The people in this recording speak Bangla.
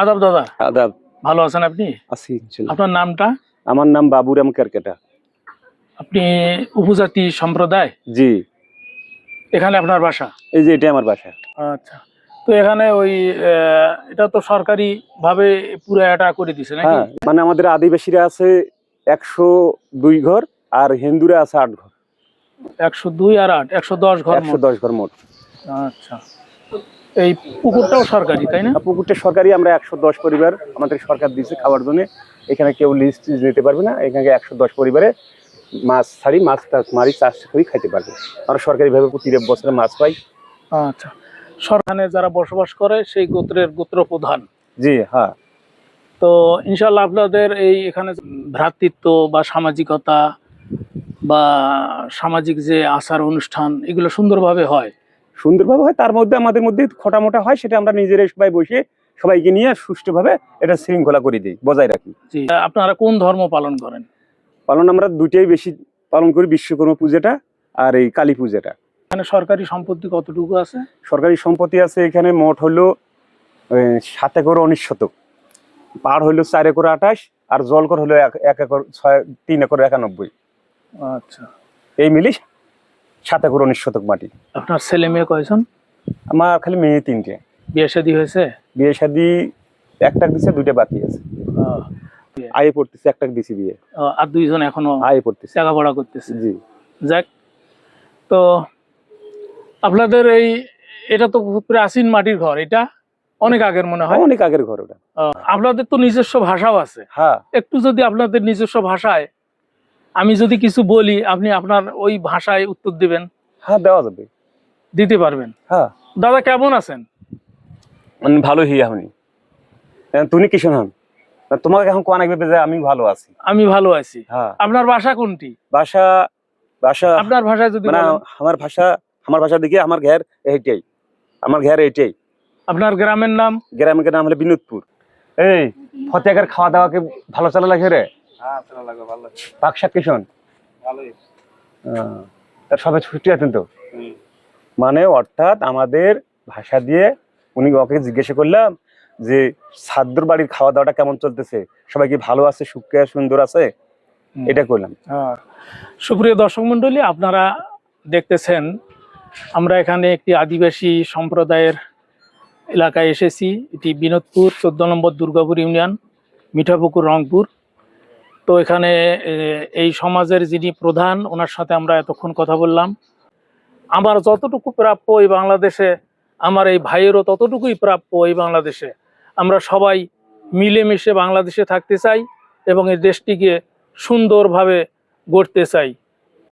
আদাব দাদা আদাব। ভালো আছেন আপনি? আছি আপনার নামটা? আমার নাম বাবুরাম কারকেটা। আপনি উপজাতি সম্প্রদায়? জি। এখানে আপনার বাসা? এই যে এটা আমার বাসা। আচ্ছা। তো এখানে ওই এটা তো সরকারি ভাবে পুরো এটা করে দিছে নাকি? হ্যাঁ মানে আমাদের আদিবাসীরা আছে একশো দুই ঘর আর হিন্দুরা আছে আট ঘর। একশো দুই আর আট একশো দশ ঘর একশো। দশ ঘর মোট। আচ্ছা। এই পুকুরটাও সরকারি তাই না? পুকুরটা সরকারি আমরা একশো দশ পরিবার আমাদের সরকার দিয়েছে খাওয়ার জন্য। এখানে কেউ লিস্ট নিতে পারবে না এখানে একশো দশ পরিবারে মাছ ছাড়ি মাছ টাছ মারি চাষ করে খাইতে পারবে। আমরা সরকারিভাবে প্রতি বছরে মাছ পাই। আচ্ছা সরকারে যারা বসবাস করে সেই গোত্রের গোত্র প্রধান। জি হ্যাঁ। তো ইনশাল্লাহ আপনাদের এই এখানে ভ্রাতৃত্ব বা সামাজিকতা বা সামাজিক যে আচার অনুষ্ঠান এগুলো সুন্দরভাবে হয়। সুন্দরভাবে হয় তার মধ্যে আমাদের মধ্যে খোটা মোটা হয় সেটা আমরা নিজেরাই সবাই বসে সবাইকে নিয়ে সুষ্ঠুভাবে এটা শৃঙ্খলা করে দিই বজায় রাখি। আপনারা কোন ধর্ম পালন করেন? পালন আমরা দুইটাই বেশি পালন করি বিশ্বকর্মা পূজাটা আর এই কালী পূজাটা। এখানে সরকারি সম্পত্তি কতটুকু আছে? সরকারি সম্পত্তি আছে এখানে মোট হলো সাত একর উনিশ শতক। পাড় হইল চার একর আঠাশ আর জলকর হলো এক এক একর ছয় তিন একর একানব্বই। আচ্ছা। এই মিলি সাত একর উনিশ শতক মাটি। আপনার ছেলে মেয়ে কয়জন? আমার খালি মেয়ে তিনটে। বিয়ে শাদী হয়েছে? বিয়ে শাদি একটা দিছে দুইটা বাকি আছে। আয়ে পড়তেছে একটা দিছি বিয়ে। আর দুইজন এখনও আয়ে পড়তেছে। লেখাপড়া করতেছে। জি। যাক তো আপনাদের এই এটা তো প্রাচীন মাটির ঘর এটা অনেক আগের মনে হয়। অনেক আগের ঘর ওটা। আপনাদের তো নিজস্ব ভাষাও আছে। হ্যাঁ। একটু যদি আপনাদের নিজস্ব ভাষায় আমি যদি কিছু বলি আপনি আপনার ওই ভাষায় উত্তর দিবেন। হ্যাঁ দেওয়া যাবে। দিতে পারবেন। হ্যাঁ। দাদা কেমন আছেন? মানে ভালো হিয়া হনি তুমি কিশোর হন তোমাকে এখন কোয়া লাগবে যে আমি ভালো আছি? আমি ভালো আছি। হ্যাঁ। আপনার ভাষা কোনটি? ভাষা ভাষা আপনার ভাষায় যদি মানে আমার ভাষা আমার ভাষা দিকে আমার ঘের এইটাই আমার ঘের এইটাই আপনার গ্রামের নাম? গ্রামের নাম হলো বিনোদপুর। এই ফতেকার খাওয়া দাওয়াকে ভালো চালা লাগে রে? পাকশাক কিশন তার সবাই ছুটি আছেন তো? মানে অর্থাৎ আমাদের ভাষা দিয়ে উনি ওকে জিজ্ঞাসা করলাম যে সাদ্দর বাড়ির খাওয়া দাওয়াটা কেমন চলতেছে? সবাই কি ভালো আছে সুখে সুন্দর আছে? এটা করলাম। হ্যাঁ। সুপ্রিয় দর্শক মন্ডলী আপনারা দেখতেছেন আমরা এখানে একটি আদিবাসী সম্প্রদায়ের এলাকায় এসেছি। এটি বিনোদপুর চোদ্দ নম্বর দুর্গাপুর ইউনিয়ন মিঠাপুকুর রংপুর। তো এখানে এই সমাজের যিনি প্রধান, ওনার সাথে আমরা এতক্ষণ কথা বললাম। আমার যতটুকু প্রাপ্য এই বাংলাদেশে, আমার এই ভাইয়েরও ততটুকুই প্রাপ্য এই বাংলাদেশে। আমরা সবাই মিলেমিশে বাংলাদেশে থাকতে চাই এবং এই দেশটিকে সুন্দরভাবে গড়তে চাই।